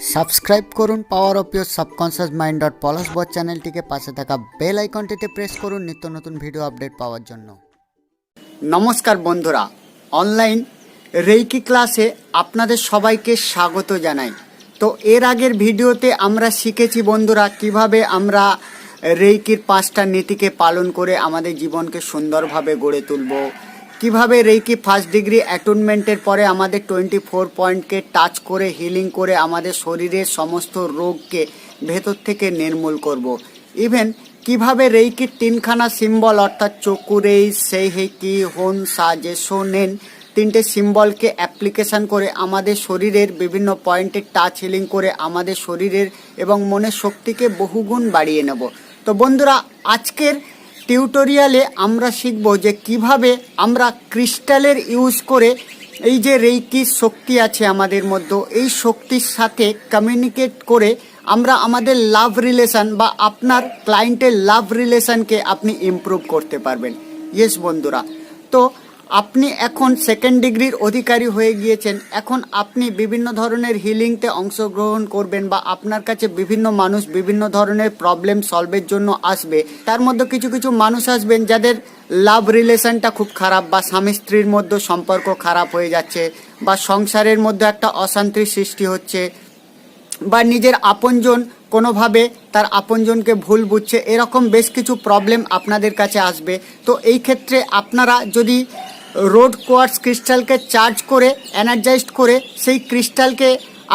Subscribe করুন power of your subconscious mind dot Palash বট চ্যানেলটিকে পাশে থাকা বেল আইকনটিতে প্রেস করুন নিত্য নতুন ভিডিও আপডেট পাওয়ার জন্য। নমস্কার বন্ধুরা, অনলাইন রেইকি ক্লাসে আপনাদের সবাইকে স্বাগত জানাই। তো এর আগের ভিডিওতে আমরা শিখেছি বন্ধুরা, কীভাবে আমরা রেইকির পাঁচটা নীতিকে পালন করে আমাদের জীবনকে সুন্দরভাবে গড়ে তুলব কীভাবে রেইকি ফার্স্ট ডিগ্রি অ্যাটনমেন্টের পরে আমাদের টোয়েন্টি ফোর পয়েন্টকে টাচ করে, হিলিং করে আমাদের শরীরের সমস্ত রোগকে ভেতর থেকে নির্মূল করব। ইভেন কীভাবে রেইকির তিনখানা সিম্বল, অর্থাৎ চকুরেই সেই হেকি হোন, সাজে, সোনেন, তিনটে সিম্বলকে অ্যাপ্লিকেশন করে আমাদের শরীরের বিভিন্ন পয়েন্টে টাচ, হিলিং করে আমাদের শরীরের এবং মনের শক্তিকে বহুগুণ বাড়িয়ে নেব তো বন্ধুরা, আজকের টিউটোরিয়ালে আমরা শিখব যে কীভাবে আমরা ক্রিস্টালের ইউজ করে এই যে রেইকি শক্তি আছে আমাদের মধ্যে, এই শক্তির সাথে কমিউনিকেট করে আমরা আমাদের লাভ রিলেশান বা আপনার ক্লায়েন্টের লাভ রিলেশানকে আপনি ইম্প্রুভ করতে পারবেন। ইয়েস বন্ধুরা। তো আপনি এখন সেকেন্ড ডিগ্রির অধিকারী হয়ে গিয়েছেন। এখন আপনি বিভিন্ন ধরনের হিলিংতে অংশগ্রহণ করবেন বা আপনার কাছে বিভিন্ন মানুষ বিভিন্ন ধরনের প্রবলেম সলভের জন্য আসবে। তার মধ্যে কিছু কিছু মানুষ আসবেন যাদের লাভ রিলেশনটা খুব খারাপ বা স্বামী স্ত্রীর মধ্যে সম্পর্ক খারাপ হয়ে যাচ্ছে বা সংসারের মধ্যে একটা অশান্তির সৃষ্টি হচ্ছে বা নিজের আপনজন কোনোভাবে তার আপনজনকে ভুল বুঝছে, এরকম বেশ কিছু প্রবলেম আপনাদের কাছে আসবে। তো এই ক্ষেত্রে আপনারা যদি রোড কোয়ার্টস ক্রিস্টালকে চার্জ করে এনার্জাইজড করে, সেই ক্রিস্টালকে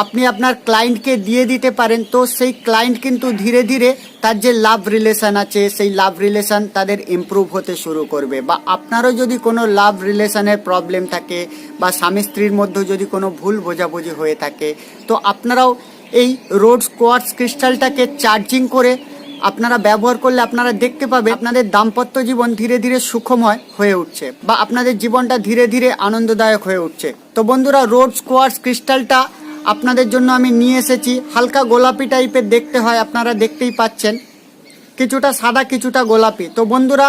আপনি আপনার ক্লায়েন্টকে দিয়ে দিতে পারেন। তো সেই ক্লায়েন্ট কিন্তু ধীরে ধীরে তার যে লাভ রিলেশন আছে, সেই লাভ রিলেশন তাদের ইমপ্রুভ হতে শুরু করবে। বা আপনারও যদি কোনো লাভ রিলেশানের প্রবলেম থাকে বা স্বামী স্ত্রীর মধ্যে যদি কোনো ভুল বোঝাবুঝি হয়ে থাকে, তো আপনারাও এই রোড কোয়ার্টস ক্রিস্টালটাকে চার্জিং করে আপনারা ব্যবহার করলে আপনারা দেখতে পাবে আপনাদের দাম্পত্য জীবন ধীরে ধীরে সুখময় হয়ে উঠছে বা আপনাদের জীবনটা ধীরে ধীরে আনন্দদায়ক হয়ে উঠছে। তো বন্ধুরা, রোড কোয়ার্টস ক্রিস্টালটা আপনাদের জন্য আমি নিয়ে এসেছি। হালকা গোলাপি টাইপের দেখতে হয়, আপনারা দেখতেই পাচ্ছেন। কিছুটা সাদা, কিছুটা গোলাপি। তো বন্ধুরা,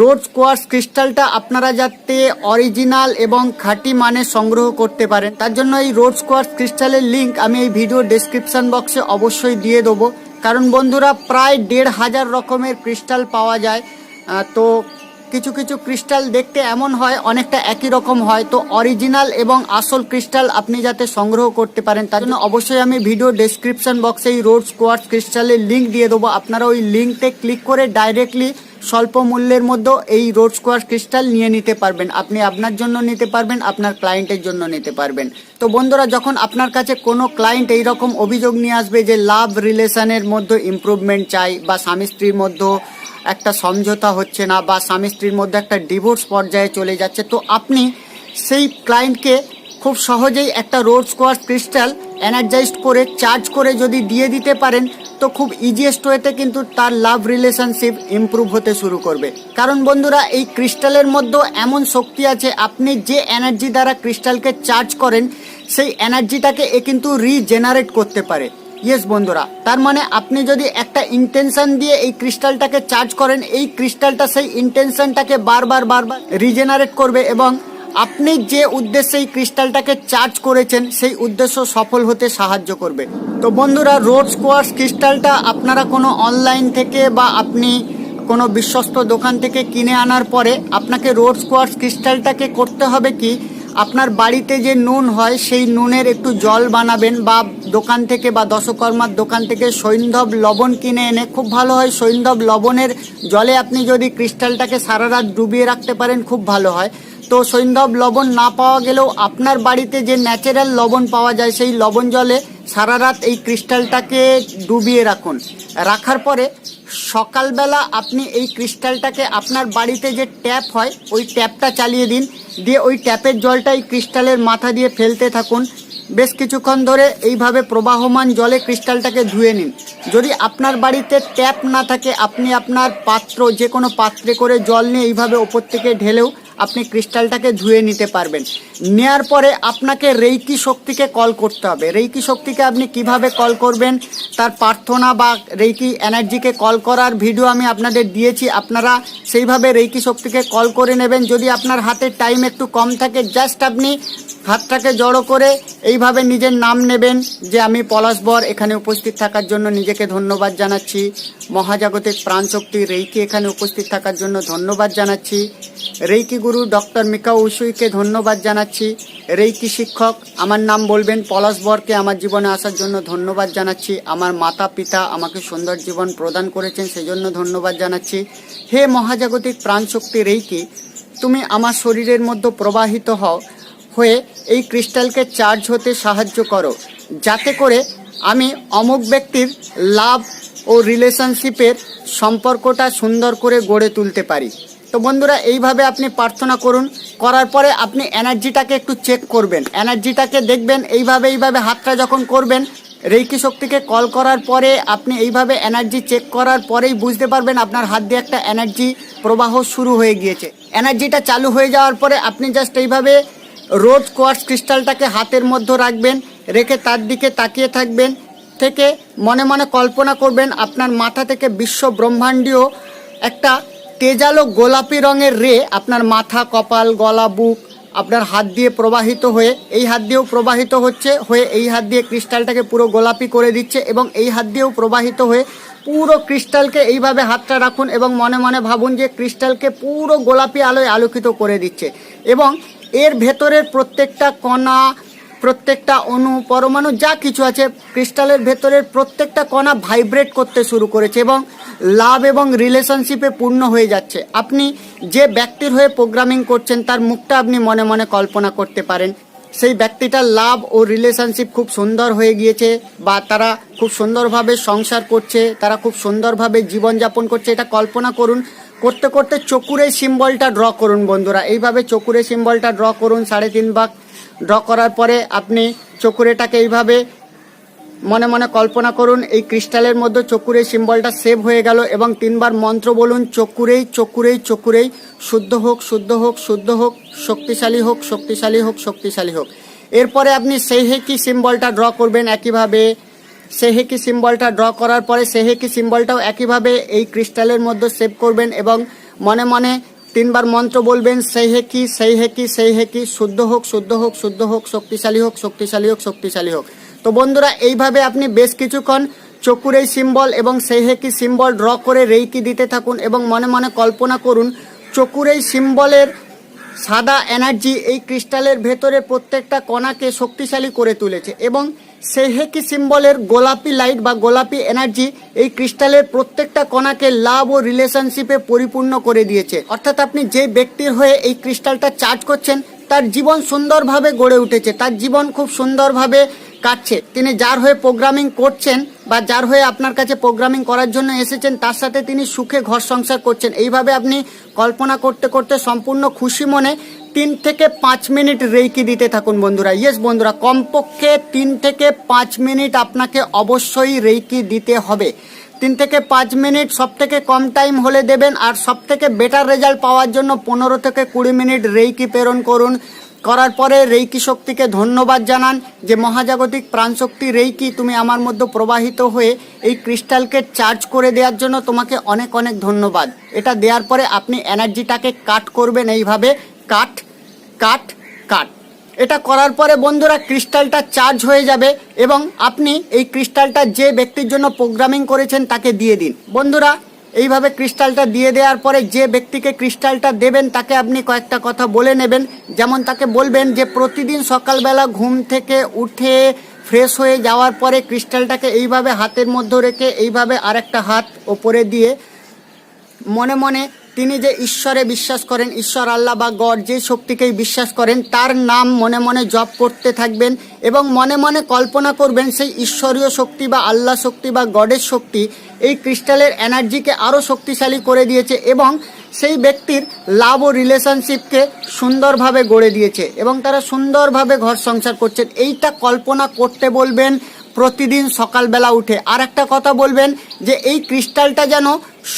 রোড কোয়ার্স ক্রিস্টালটা আপনারা যাতে অরিজিনাল এবং খাঁটি মানে সংগ্রহ করতে পারেন, তার জন্য এই রোড কোয়ার্স ক্রিস্টালের লিঙ্ক আমি এই ভিডিও ডেসক্রিপশন বক্সে অবশ্যই দিয়ে দেবো। কারণ বন্ধুরা প্রায় দেড় হাজার রকমের ক্রিস্টাল পাওয়া যায়। তো কিছু কিছু ক্রিস্টাল দেখতে এমন হয়, অনেকটা একই রকম হয়। তো অরিজিনাল এবং আসল ক্রিস্টাল আপনি যাতে সংগ্রহ করতে পারেন, তার জন্য অবশ্যই আমি ভিডিও ডেসক্রিপশন বক্সে এই রোড স্কোয়ার্স ক্রিস্টালের লিঙ্ক দিয়ে দেবো। আপনারা ওই লিঙ্কতে ক্লিক করে ডাইরেক্টলি স্বল্প মূল্যের মধ্যে এই রোড স্কোয়ার ক্রিস্টাল নিয়ে নিতে পারবেন। আপনি আপনার জন্য নিতে পারবেন, আপনার ক্লায়েন্টের জন্য নিতে পারবেন। তো বন্ধুরা, যখন আপনার কাছে কোনো ক্লায়েন্ট এই রকম অভিযোগ নিয়ে আসবে যে লাভ রিলেশনের মধ্যে ইমপ্রুভমেন্ট চাই বা স্বামী স্ত্রীর মধ্যে একটা সমঝোতা হচ্ছে না বা স্বামী স্ত্রীর মধ্যে একটা ডিভোর্স পর্যায়ে চলে যাচ্ছে, তো আপনি সেই ক্লায়েন্টকে খুব সহজেই একটা রোড স্কোয়ার ক্রিস্টাল এনার্জাইজড করে, চার্জ করে যদি দিয়ে দিতে পারেন, তো খুব ইজিয়েস্ট ওয়েতে কিন্তু তার লাভ রিলেশনশিপ ইমপ্রুভ হতে শুরু করবে। কারণ বন্ধুরা, এই ক্রিস্টালের মধ্যে এমন শক্তি আছে, আপনি যে এনার্জি দ্বারা ক্রিস্টালকে চার্জ করেন, সেই এনার্জিটাকে এ কিন্তু রিজেনারেট করতে পারে। ইয়েস বন্ধুরা, তার মানে আপনি যদি একটা ইন্টেনশন দিয়ে এই ক্রিস্টালটাকে চার্জ করেন, এই ক্রিস্টালটা সেই ইন্টেনশনটাকে বারবার বারবার রিজেনারেট করবে এবং আপনি যে উদ্দেশ্যে এই ক্রিস্টালটাকে চার্জ করেছেন, সেই উদ্দেশ্য সফল হতে সাহায্য করবে। তো বন্ধুরা, রোড স্কোয়ার্স ক্রিস্টালটা আপনারা কোনো অনলাইন থেকে বা আপনি কোনো বিশ্বস্ত দোকান থেকে কিনে আনার পরে আপনাকে রোড স্কোয়ার্স ক্রিস্টালটাকে করতে হবে কি, আপনার বাড়িতে যে নুন হয়, সেই নুনের একটু জল বানাবেন বা দোকান থেকে বা দশকর্মার দোকান থেকে সৈন্ধব লবণ কিনে এনে, খুব ভালো হয় সৈন্ধব লবণের জলে আপনি যদি ক্রিস্টালটাকে সারা রাত ডুবিয়ে রাখতে পারেন, খুব ভালো হয়। তো সৈন্ধব লবণ না পাওয়া গেলেও আপনার বাড়িতে যে ন্যাচারাল লবণ পাওয়া যায় সেই লবণ জলে সারা রাত এই ক্রিস্টালটাকে ডুবিয়ে রাখুন। রাখার পরে সকালবেলা আপনি এই ক্রিস্টালটাকে আপনার বাড়িতে যে ট্যাপ হয়, ওই ট্যাপটা চালিয়ে দিন। দিয়ে ওই ট্যাপের জলটা এই ক্রিস্টালের মাথা দিয়ে ফেলতে থাকুন। বেশ কিছুক্ষণ ধরে এইভাবে প্রবাহমান জলে ক্রিস্টালটাকে ধুয়ে নিন। যদি আপনার বাড়িতে ট্যাপ না থাকে, আপনি আপনার পাত্র যে কোনো পাত্রে করে জল নিয়ে এইভাবে ওপর থেকে ঢেলেও আপনি ক্রিস্টালটাকে ধুয়ে নিতে পারবেন। নেয়ার পরে আপনাকে রেইকি শক্তিকে কল করতে হবে। রেইকি শক্তিকে আপনি কীভাবে কল করবেন? তার প্রার্থনা বা রেইকি এনার্জিকে কল করার ভিডিও আমি আপনাদের দিয়েছি। আপনারা সেইভাবে রেইকি শক্তিকে কল করে নেবেন। যদি আপনার হাতে টাইম একটু কম থাকে, জাস্ট আপনি হাতটাকে জড়ো করে এইভাবে নিজের নাম নেবেন যে আমি পলাশ বর, এখানে উপস্থিত থাকার জন্য নিজেকে ধন্যবাদ জানাচ্ছি। মহাজাগতিক প্রাণশক্তি রেইকি এখানে উপস্থিত থাকার জন্য ধন্যবাদ জানাচ্ছি। রেইকি গুরু ডক্টর মিকা উসুইকে ধন্যবাদ জানাচ্ছি। রেইকি শিক্ষক, আমার নাম বলবেন পলাশ বরকে, আমার জীবনে আসার জন্য ধন্যবাদ জানাচ্ছি। আমার মাতা, পিতা আমাকে সুন্দর জীবন প্রদান করেছেন, সেজন্য ধন্যবাদ জানাচ্ছি। হে মহাজাগতিক প্রাণশক্তি রেইকি, তুমি আমার শরীরের মধ্যে প্রবাহিত হও। হয়ে এই ক্রিস্টালকে চার্জ হতে সাহায্য করো। যাতে করে আমি অমুক ব্যক্তির লাভ ও রিলেশনশিপের সম্পর্কটা সুন্দর করে গড়ে তুলতে পারি। তো বন্ধুরা, এইভাবে আপনি প্রার্থনা করুন। করার পরে আপনি এনার্জিটাকে একটু চেক করবেন। এনার্জিটাকে দেখবেন, এইভাবে এইভাবে হাতটা যখন করবেন, রেইকি শক্তিকে কল করার পরে আপনি এইভাবে এনার্জি চেক করার পরেই বুঝতে পারবেন আপনার হাত দিয়ে একটা এনার্জি প্রবাহ শুরু হয়ে গিয়েছে। এনার্জিটা চালু হয়ে যাওয়ার পরে আপনি জাস্ট এইভাবে রোজ কোয়ার্টস ক্রিস্টালটাকে হাতের মধ্যে রাখবেন, রেখে তার দিকে তাকিয়ে থাকবেন, থেকে মনে মনে কল্পনা করবেন আপনার মাথা থেকে বিশ্ব ব্রহ্মাণ্ডীয় একটা তেজালো গোলাপি রঙের রে আপনার মাথা, কপাল, গলা, বুক আপনার হাত দিয়ে প্রবাহিত হয়ে, এই হাত দিয়েও প্রবাহিত হচ্ছে, হয়ে এই হাত দিয়ে ক্রিস্টালটাকে পুরো গোলাপি করে দিচ্ছে এবং এই হাত দিয়েও প্রবাহিত হয়ে পুরো ক্রিস্টালকে এইভাবে হাতটা রাখুন এবং মনে মনে ভাবুন যে ক্রিস্টালকে পুরো গোলাপি আলোয় আলোকিত করে দিচ্ছে এবং এর ভেতরের প্রত্যেকটা কণা, প্রত্যেকটা অণু, পরমাণু, যা কিছু আছে, ক্রিস্টালের ভেতরের প্রত্যেকটা কণা ভাইব্রেট করতে শুরু করেছে এবং লাভ এবং রিলেশনশিপে পূর্ণ হয়ে যাচ্ছে। আপনি যে ব্যক্তির হয়ে প্রোগ্রামিং করছেন, তার মুখটা আপনি মনে মনে কল্পনা করতে পারেন। সেই ব্যক্তিটার লাভ ও রিলেশনশিপ খুব সুন্দর হয়ে গিয়েছে বা তারা খুব সুন্দরভাবে সংসার করছে, তারা খুব সুন্দরভাবে জীবনযাপন করছে, এটা কল্পনা করুন। করতে করতে চকুরে সিম্বলটা ড্র করুন বন্ধুরা। এইভাবে চকুরে সিম্বলটা ড্র করুন, সাড়ে তিন ভাগ ড্র করার পরে আপনি চকুরেটাকে এইভাবে মনে মনে কল্পনা করুন, এই ক্রিস্টালের মধ্যে চকুরে সিম্বলটা সেভ হয়ে গেল এবং তিনবার মন্ত্র বলুন, চকুরেই চকুরেই চকুরেই, শুদ্ধ হোক শুদ্ধ হোক শুদ্ধ হোক, শক্তিশালী হোক শক্তিশালী হোক শক্তিশালী হোক। এরপরে আপনি সেহেকি সিম্বলটা ড্র করবেন, একইভাবে সেহেকি সিম্বলটা ড্র করার পরে সেহেকি সিম্বলটাও একইভাবে এই ক্রিস্টালের মধ্যে সেভ করবেন এবং মনে মনে তিনবার মন্ত্র বলবেন, সেই হেকি সেই হেকি সেই হেকি শুদ্ধ হোক শুদ্ধ হোক শুদ্ধ হোক, শক্তিশালী হোক শক্তিশালী হোক শক্তিশালী হোক। তো বন্ধুরা, এইভাবে আপনি বেশ কিছুক্ষণ চকুরেই সিম্বল এবং সেই হেকি সিম্বল ড্র করে রেইকি দিতে থাকুন এবং মনে মনে কল্পনা করুন চকুরেই সিম্বলের সাদা এনার্জি এই ক্রিস্টালের ভেতরে প্রত্যেকটা কণাকে শক্তিশালী করে তুলেছে এবং সেহেকি সিম্বলের গোলাপি লাইট বা গোলাপি এনার্জি এই ক্রিস্টালের প্রত্যেকটা কণাকে লাভ ও রিলেশনশিপে পরিপূর্ণ করে দিয়েছে। অর্থাৎ আপনি যে ব্যক্তির হয়ে এই ক্রিস্টালটা চার্জ করছেন, তার জীবন সুন্দরভাবে গড়ে উঠেছে, তার জীবন খুব সুন্দরভাবে কাটছে। তিনি যার হয়ে প্রোগ্রামিং করছেন বা যার হয়ে আপনার কাছে প্রোগ্রামিং করার জন্য এসেছেন, তার সাথে তিনি সুখে ঘর সংসার করছেন। এইভাবে আপনি কল্পনা করতে করতে সম্পূর্ণ খুশি মনে তিন থেকে পাঁচ মিনিট রেইকি দিতে থাকুন বন্ধুরা। ইয়েস বন্ধুরা, কমপক্ষে তিন থেকে পাঁচ মিনিট আপনাকে অবশ্যই রেইকি দিতে হবে। তিন থেকে পাঁচ মিনিট সব থেকে কম টাইম হলে দেবেন আর সব থেকে বেটার রেজাল্ট পাওয়ার জন্য পনেরো থেকে কুড়ি মিনিট রেইকি প্রেরণ করুন। করার পরে রেইকি শক্তিকে ধন্যবাদ জানান যে মহাজাগতিক প্রাণশক্তি রেইকি তুমি আমার মধ্যে প্রবাহিত হয়ে এই ক্রিস্টালকে চার্জ করে দেওয়ার জন্য তোমাকে অনেক অনেক ধন্যবাদ। এটা দেওয়ার পরে আপনি এনার্জিটাকে কাট করবেন এইভাবে। কাট কাট কাট। এটা করার পরে বন্ধুরা ক্রিস্টালটা চার্জ হয়ে যাবে এবং আপনি এই ক্রিস্টালটা যে ব্যক্তির জন্য প্রোগ্রামিং করেছেন তাকে দিয়ে দিন। বন্ধুরা, এইভাবে ক্রিস্টালটা দিয়ে দেওয়ার পরে যে ব্যক্তিকে ক্রিস্টালটা দেবেন তাকে আপনি কয়েকটা কথা বলে নেবেন। যেমন তাকে বলবেন যে, প্রতিদিন সকালবেলা ঘুম থেকে উঠে ফ্রেশ হয়ে যাওয়ার পরে ক্রিস্টালটাকে এইভাবে হাতের মধ্যে রেখে এইভাবে আরেকটা হাত ওপরে দিয়ে মনে মনে তিনি যে ঈশ্বরে বিশ্বাস করেন, ঈশ্বর আল্লাহ বা গড যে শক্তিকেই বিশ্বাস করেন, তার নাম মনে মনে জপ করতে থাকবেন এবং মনে মনে কল্পনা করবেন সেই ঈশ্বরীয় শক্তি বা আল্লাহ শক্তি বা গডের শক্তি এই ক্রিস্টালের এনার্জিকে আরও শক্তিশালী করে দিয়েছে এবং সেই ব্যক্তির লাভ ও রিলেশনশিপকে সুন্দরভাবে গড়ে দিয়েছে এবং তারা সুন্দরভাবে ঘর সংসার করছেন। এইটা কল্পনা করতে বলবেন প্রতিদিন সকালবেলা উঠে। আর একটা কথা বলবেন যে, এই ক্রিস্টালটা যেন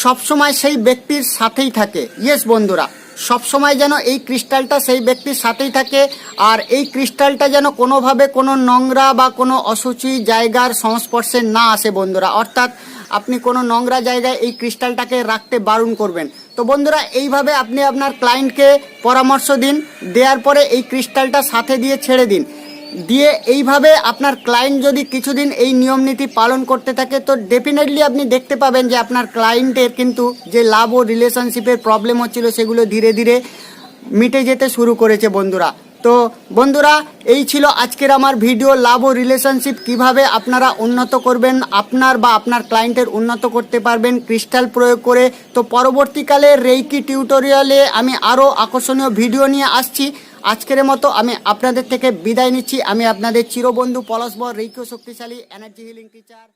সবসময় সেই ব্যক্তির সাথেই থাকে। ইয়েস বন্ধুরা, সবসময় যেন এই ক্রিস্টালটা সেই ব্যক্তির সাথেই থাকে আর এই ক্রিস্টালটা যেন কোনোভাবে কোনো নোংরা বা কোনো অসুচি জায়গার সংস্পর্শে না আসে বন্ধুরা। অর্থাৎ আপনি কোনো নোংরা জায়গায় এই ক্রিস্টালটাকে রাখতে বারণ করবেন। তো বন্ধুরা, এইভাবে আপনি আপনার ক্লায়েন্টকে পরামর্শ দিন, দেওয়ার পরে এই ক্রিস্টালটা সাথে দিয়ে ছেড়ে দিন। দিয়ে এইভাবে আপনার ক্লায়েন্ট যদি কিছুদিন এই নিয়ম নীতি পালন করতে থাকে, তো ডেফিনেটলি আপনি দেখতে পাবেন যে আপনার ক্লায়েন্টের কিন্তু যে লাভ ও রিলেশনশিপের প্রবলেম হচ্ছিল সেগুলো ধীরে ধীরে মিটে যেতে শুরু করেছে বন্ধুরা। তো বন্ধুরা, এই ছিল আজকের আমার ভিডিও লাভ ও রিলেশনশিপ কীভাবে আপনারা উন্নত করবেন, আপনার বা আপনার ক্লায়েন্টের উন্নত করতে পারবেন ক্রিস্টাল প্রয়োগ করে। তো পরবর্তীকালে রেইকি টিউটোরিয়ালে আমি আরও আকর্ষণীয় ভিডিও নিয়ে আসছি। আজকের মতো আমি আপনাদের থেকে বিদায় নিচ্ছি। আমি আপনাদের চিরবন্ধু পলাশবর রেইকিও শক্তিশালী এনার্জি হিলিং টিচার